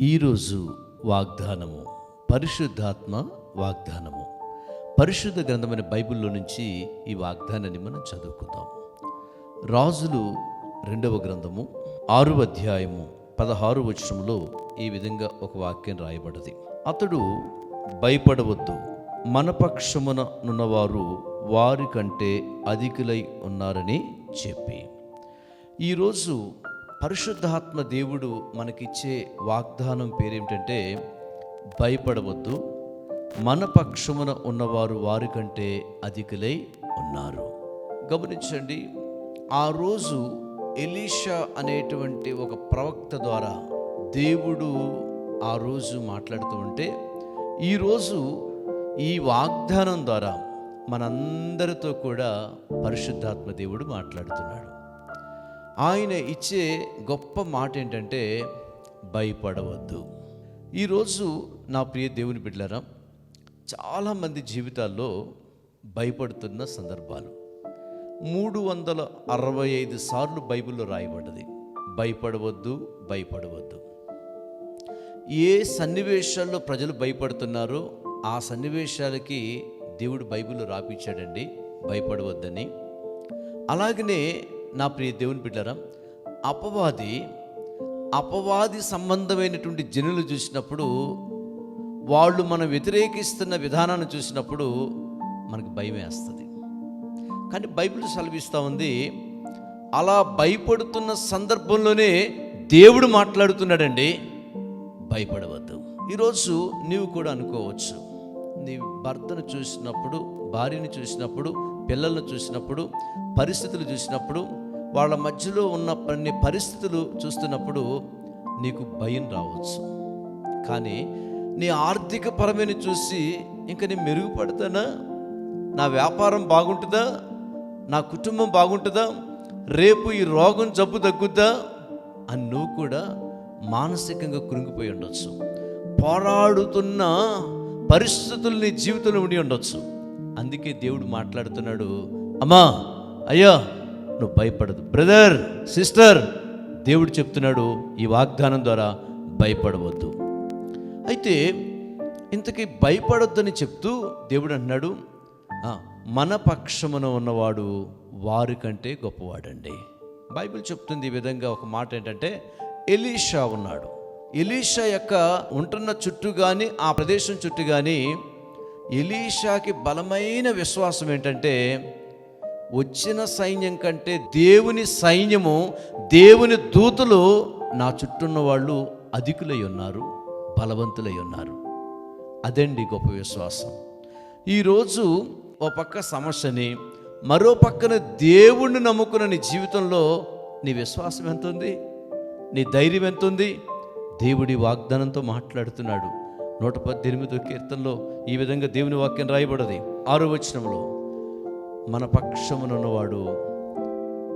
ఈరోజు వాగ్దానము పరిశుద్ధాత్మ వాగ్దానము. పరిశుద్ధ గ్రంథమైన బైబిల్లో నుంచి ఈ వాగ్దానాన్ని మనం చదువుకుందాం. రాజులు రెండవ గ్రంథము ఆరు అధ్యాయము పదహారు వచనంలో ఈ విధంగా ఒక వాక్యం రాయబడది. అతడు భయపడవద్దు. మన పక్షమున ఉన్నవారు వారి కంటే అధికులై ఉన్నారని చెప్పి. ఈరోజు పరిశుద్ధాత్మ దేవుడు మనకిచ్చే వాగ్దానం పేరేమిటంటే భయపడవద్దు. మన పక్షమున ఉన్నవారు వారి కంటే అధికులై ఉన్నారు. గమనించండి ఆ రోజు ఎలీషా అనేటువంటి ఒక ప్రవక్త ద్వారా దేవుడు ఆ రోజు మాట్లాడుతూ ఉంటే ఈరోజు ఈ వాగ్దానం ద్వారా మనందరితో కూడా పరిశుద్ధాత్మ దేవుడు మాట్లాడుతున్నాడు. ఆయన ఇచ్చే గొప్ప మాట ఏంటంటే భయపడవద్దు. ఈరోజు నా ప్రియ దేవుని బిడ్డలారా చాలామంది జీవితాల్లో భయపడుతున్న సందర్భాలు. మూడు వందల అరవై ఐదు సార్లు బైబిల్లో రాయబడ్డది భయపడవద్దు భయపడవద్దు. ఏ సన్నివేశాల్లో ప్రజలు భయపడుతున్నారో ఆ సన్నివేశాలకి దేవుడు బైబిల్లో రాపించాడండి భయపడవద్దని. అలాగనే నా ప్రియ దేవుని బిడ్డరా అపవాది అపవాది సంబంధమైనటువంటి జనులు చూసినప్పుడు వాళ్ళు మనం వ్యతిరేకిస్తున్న విధానాన్ని చూసినప్పుడు మనకు భయం వేస్తుంది. కానీ బైబిల్ సెలవిస్తూ ఉంది అలా భయపడుతున్న సందర్భంలోనే దేవుడు మాట్లాడుతున్నాడండి భయపడవద్దు. ఈరోజు నీవు కూడా అనుకోవచ్చు నీ భర్తను చూసినప్పుడు భార్యను చూసినప్పుడు పిల్లలను చూసినప్పుడు పరిస్థితులు చూసినప్పుడు వాళ్ళ మధ్యలో ఉన్న కొన్ని పరిస్థితులు చూస్తున్నప్పుడు నీకు భయం రావచ్చు. కానీ నీ ఆర్థిక పరమైన చూసి ఇంకా నేను మెరుగుపడతానా? నా వ్యాపారం బాగుంటుందా? నా కుటుంబం బాగుంటుందా? రేపు ఈ రోగం జబ్బు తగ్గుద్దా? అని నువ్వు కూడా మానసికంగా కృంగిపోయి ఉండొచ్చు. పోరాడుతున్న పరిస్థితులు నీ జీవితంలో ఉండి ఉండొచ్చు. అందుకే దేవుడు మాట్లాడుతున్నాడు అమ్మా అయ్యా నువ్వు భయపడదు. బ్రదర్ సిస్టర్ దేవుడు చెప్తున్నాడు ఈ వాగ్దానం ద్వారా భయపడవద్దు. అయితే ఇంతకీ భయపడొద్దని చెప్తూ దేవుడు అంటున్నాడు మన పక్షమున ఉన్నవాడు వారి కంటే గొప్పవాడండి. బైబిల్ చెప్తుంది ఈ విధంగా ఒక మాట ఏంటంటే ఎలీషా ఉన్నాడు. ఎలీషా యొక్క ఉంటున్న చుట్టూ కానీ ఆ ప్రదేశం చుట్టూ కానీ ఎలీషాకి బలమైన విశ్వాసం ఏంటంటే వచ్చిన సైన్యం కంటే దేవుని సైన్యము దేవుని దూతలు నా చుట్టూన్న వాళ్ళు అధికులై ఉన్నారు బలవంతులై ఉన్నారు. అదండి గొప్ప విశ్వాసం. ఈరోజు ఓ పక్క సమస్యని మరో పక్కన దేవుణ్ణి నమ్ముకున్న నీ జీవితంలో నీ విశ్వాసం ఎంత ఉంది నీ ధైర్యం ఎంత ఉంది దేవుడి వాగ్దానంతో మాట్లాడుతున్నాడు. నూట పద్దెనిమిదో కీర్తనలో ఈ విధంగా దేవుని వాక్యం రాయబడది. ఆరో వచనంలో మన పక్షమునున్నవాడు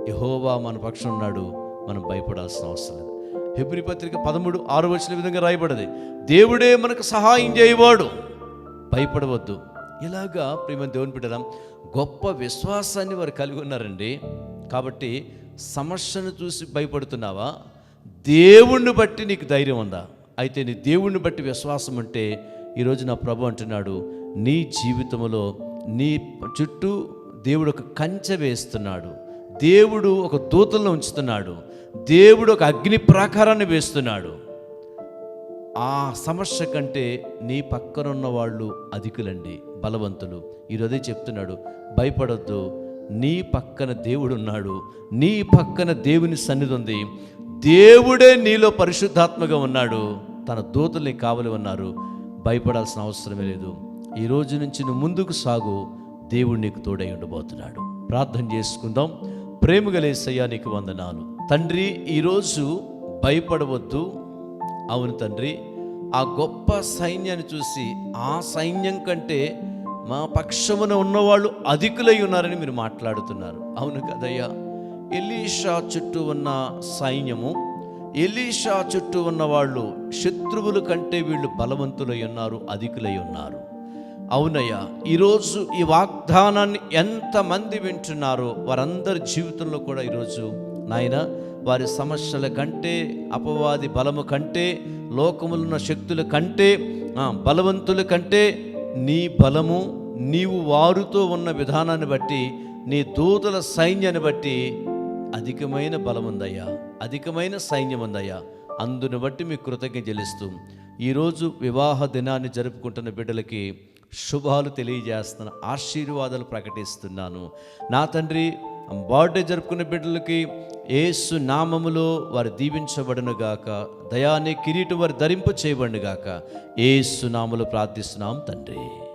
యహోవా మన పక్షం ఉన్నాడు మనం భయపడాల్సిన అవసరం లేదు. హెబ్రి పత్రిక పదమూడు ఆరు వచ్చిన విధంగా రాయబడది. దేవుడే మనకు సహాయం చేయవాడు. భయపడవద్దు. ఇలాగా ప్రేమ దేవుని పెట్టడం గొప్ప విశ్వాసాన్ని వారు కలిగి ఉన్నారండి. కాబట్టి సమస్యను చూసి భయపడుతున్నావా? దేవుణ్ణి బట్టి నీకు ధైర్యం ఉందా? అయితే నీ దేవుణ్ణి బట్టి విశ్వాసం ఉంటే ఈరోజు నా ప్రభు అంటున్నాడు నీ జీవితంలో నీ చుట్టూ దేవుడు ఒక కంచె వేస్తున్నాడు. దేవుడు ఒక దూతలను ఉంచుతున్నాడు. దేవుడు ఒక అగ్ని ప్రాకారాన్ని వేస్తున్నాడు. ఆ సమస్య కంటే నీ పక్కనున్న వాళ్ళు అధికులండి బలవంతులు. ఈరోజే చెప్తున్నాడు భయపడొద్దు. నీ పక్కన దేవుడు ఉన్నాడు నీ పక్కన దేవుని సన్నిధి ఉంది. దేవుడే నీలో పరిశుద్ధాత్మగా ఉన్నాడు. తన దూతల్ని కావలి ఉన్నారు. భయపడాల్సిన అవసరమే లేదు. ఈ రోజు నుంచి నువ్వు ముందుకు సాగు. దేవుడు నీకు తోడై ఉండబోతున్నాడు. ప్రార్థన చేసుకుందాం. ప్రేమగలేసయ్యా నీకు వందనాలు. తండ్రి ఈరోజు భయపడవద్దు. అవును తండ్రి ఆ గొప్ప సైన్యాన్ని చూసి ఆ సైన్యం కంటే మా పక్షమున ఉన్నవాళ్ళు అధికులై ఉన్నారని మీరు మాట్లాడుతున్నారు. అవును కదయ్యా. ఎలీషా చుట్టూ ఉన్న సైన్యము ఎలీషా చుట్టూ ఉన్న వాళ్ళు శత్రువుల కంటే వీళ్ళు బలవంతులై ఉన్నారు అధికులై ఉన్నారు. అవునయ్యా ఈరోజు ఈ వాగ్దానాన్ని ఎంతమంది వింటున్నారో వారందరి జీవితంలో కూడా ఈరోజు నాయన వారి సమస్యల కంటే అపవాది బలము కంటే లోకములున్న శక్తుల కంటే బలవంతుల కంటే నీ బలము నీవు వారితో ఉన్న విధానాన్ని బట్టి నీ దూతల సైన్యాన్ని బట్టి అధికమైన బలం ఉందయ్యా అధికమైన సైన్యం ఉందయ్యా అందును బట్టి మీ కృతజ్ఞ చెల్లిస్తూ ఈరోజు వివాహ దినాన్ని జరుపుకుంటున్న బిడ్డలకి శుభాలు తెలియజేస్తున్న ఆశీర్వాదాలు ప్రకటిస్తున్నాను. నా తండ్రి బర్త్డే జరుపుకునే బిడ్డలకి ఏసు నామములో వారు దీవించబడును గాక. దయాన్ని కిరీటు వారు ధరింపు చేయబడును గాక. ఏసు నామములో ప్రార్థిస్తున్నాం తండ్రి.